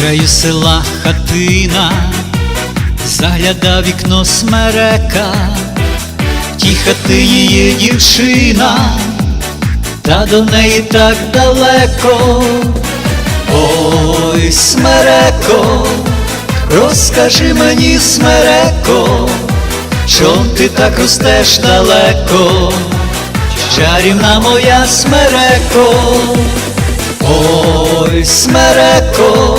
краю села хатина, загляда вікно смерека, в тій хатині є дівчина, та до неї так далеко. Ой, смереко, розкажи мені, смереко, чом ти так ростеш далеко, чарівна моя смереко. Ой, смереко,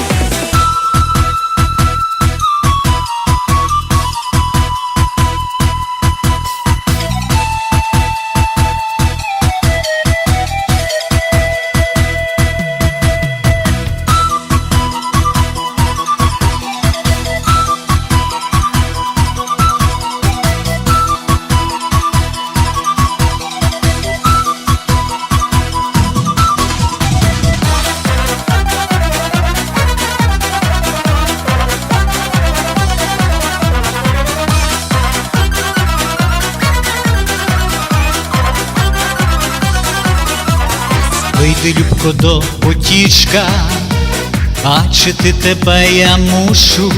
Вийди, любко, до потічка, бачити тебе я мушу,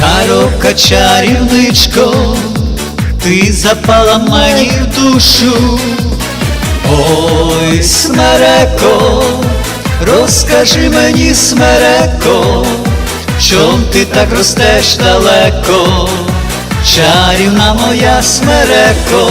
Коробка чарівничко, ти запала мені в душу. Ой, смереко, розкажи мені, смереко, чом ти так ростеш далеко, чарівна моя смереко.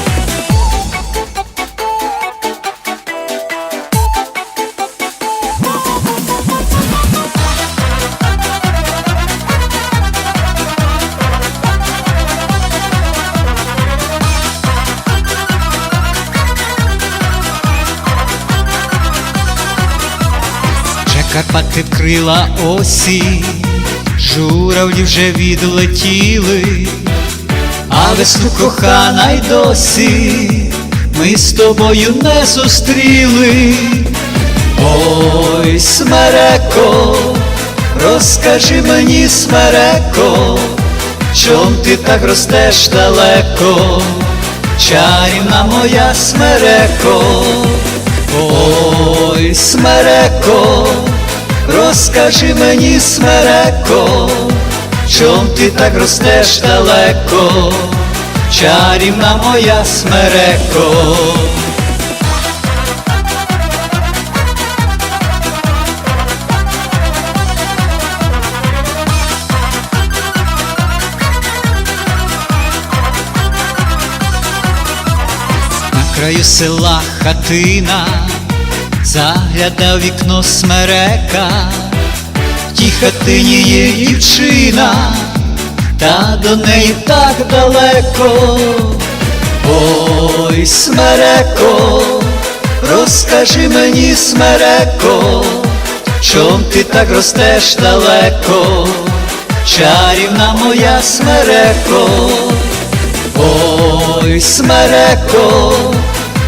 Вже Карпати вкрила осінь, журавлі вже відлетіли, а весну кохана й досі ми з тобою не зустріли. Ой, смереко, розкажи мені, смереко, чом ти так ростеш далеко, чарівна моя смереко. Ой, смереко, розкажи мені, смереко, чом ти так ростеш далеко, чарівна моя смереко. На краю села хатина, загляда вікно смерека, в тій хатині є дівчина, та до неї так далеко. Ой, смереко, розкажи мені, смереко, чом ти так ростеш далеко, чарівна моя смереко. Ой, смереко,